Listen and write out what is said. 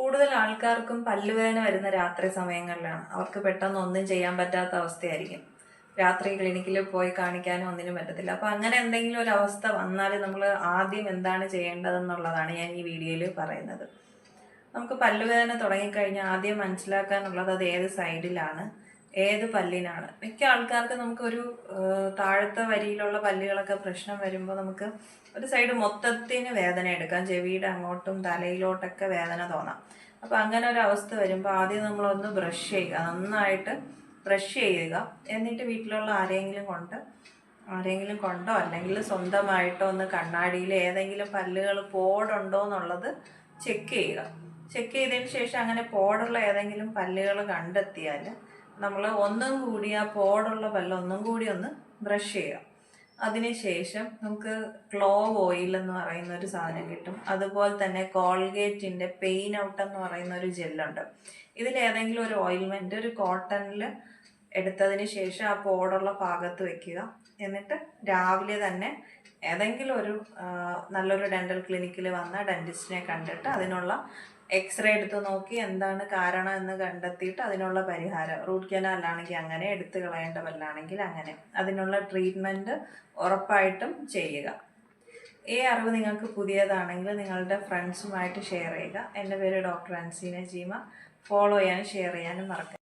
കൂടുതൽ ആൾക്കാർക്കും പല്ലുവേദന വരുന്ന രാത്രി സമയങ്ങളിലാണ്. അവർക്ക് പെട്ടെന്ന് ഒന്നും ചെയ്യാൻ പറ്റാത്ത അവസ്ഥയായിരിക്കും. രാത്രി ക്ലിനിക്കിൽ പോയി കാണിക്കാനും ഒന്നിനും പറ്റത്തില്ല. അപ്പോൾ അങ്ങനെ എന്തെങ്കിലും ഒരു അവസ്ഥ വന്നാൽ നമ്മൾ ആദ്യം എന്താണ് ചെയ്യേണ്ടതെന്നുള്ളതാണ് ഞാൻ ഈ വീഡിയോയിൽ പറയുന്നത്. നമുക്ക് പല്ലുവേദന തുടങ്ങിക്കഴിഞ്ഞാൽ ആദ്യം മനസ്സിലാക്കാനുള്ളത് അത് ഏത് സൈഡിലാണ് ഏത് പല്ലിനാണ്? മിക്ക ആൾക്കാർക്ക് നമുക്കൊരു താഴത്തെ വരിയിലുള്ള പല്ലുകളൊക്കെ പ്രശ്നം വരുമ്പോൾ നമുക്ക് ഒരു സൈഡ് മൊത്തത്തിന് വേദന എടുക്കാം. ചെവിയുടെ അങ്ങോട്ടും തലയിലോട്ടൊക്കെ വേദന തോന്നാം. അപ്പോൾ അങ്ങനെ ഒരു അവസ്ഥ വരുമ്പോൾ ആദ്യം നമ്മളൊന്ന് ബ്രഷ് ചെയ്യുക. നന്നായിട്ട് ബ്രഷ് ചെയ്യുക. എന്നിട്ട് വീട്ടിലുള്ള ആരെങ്കിലും കൊണ്ട് ആരെങ്കിലും കൊണ്ടോ അല്ലെങ്കിൽ സ്വന്തമായിട്ടോ ഒന്ന് കണ്ണാടിയിൽ ഏതെങ്കിലും പല്ലുകൾ പോടുണ്ടോ എന്നുള്ളത് ചെക്ക് ചെയ്യുക. ചെക്ക് ചെയ്തതിന് ശേഷം അങ്ങനെ പോടുള്ള ഏതെങ്കിലും പല്ലുകൾ കണ്ടെത്തിയാൽ നമ്മൾ ഒന്നും കൂടി ആ പോടുള്ള പല്ല് ഒന്നും കൂടി ഒന്ന് ബ്രഷ് ചെയ്യുക. അതിനുശേഷം നമുക്ക് ക്ലോവ് ഓയിൽ എന്ന് പറയുന്ന ഒരു സാധനം കിട്ടും. അതുപോലെ തന്നെ കോൾഗേറ്റിന്റെ പെയിൻ ഔട്ട് എന്ന് പറയുന്ന ഒരു ജെല്ലുണ്ട് ഇതിൽ ഏതെങ്കിലും ഒരു ഓയിൽമെന്റ് ഒരു കോട്ടണിൽ എടുത്തതിന് ശേഷം ആ പോടുള്ള ഭാഗത്ത് വെക്കുക. എന്നിട്ട് രാവിലെ തന്നെ ഏതെങ്കിലും ഒരു നല്ലൊരു ഡെന്റൽ ക്ലിനിക്കിൽ വന്ന ഡെന്റിസ്റ്റിനെ കണ്ടിട്ട് അതിനുള്ള എക്സ്റേ എടുത്ത് നോക്കി എന്താണ് കാരണം എന്ന് കണ്ടെത്തിയിട്ട് അതിനുള്ള പരിഹാരം. റൂട്ട് കനാൽ ആണെങ്കിൽ അങ്ങനെ എടുത്തു കളയേണ്ട പല്ലാണെങ്കിൽ അങ്ങനെ. അതിനുള്ള ട്രീറ്റ്മെന്റ് ഉറപ്പായിട്ടും ചെയ്യുക. ഈ അറിവ് നിങ്ങൾക്ക് പുതിയതാണെങ്കിൽ നിങ്ങളുടെ ഫ്രണ്ട്സുമായിട്ട് ഷെയർ ചെയ്യുക. എന്റെ പേര് ഡോക്ടർ അൻസീന ജീമ ഫോളോ ചെയ്യാനും ഷെയർ ചെയ്യാനും മറക്കരുത്.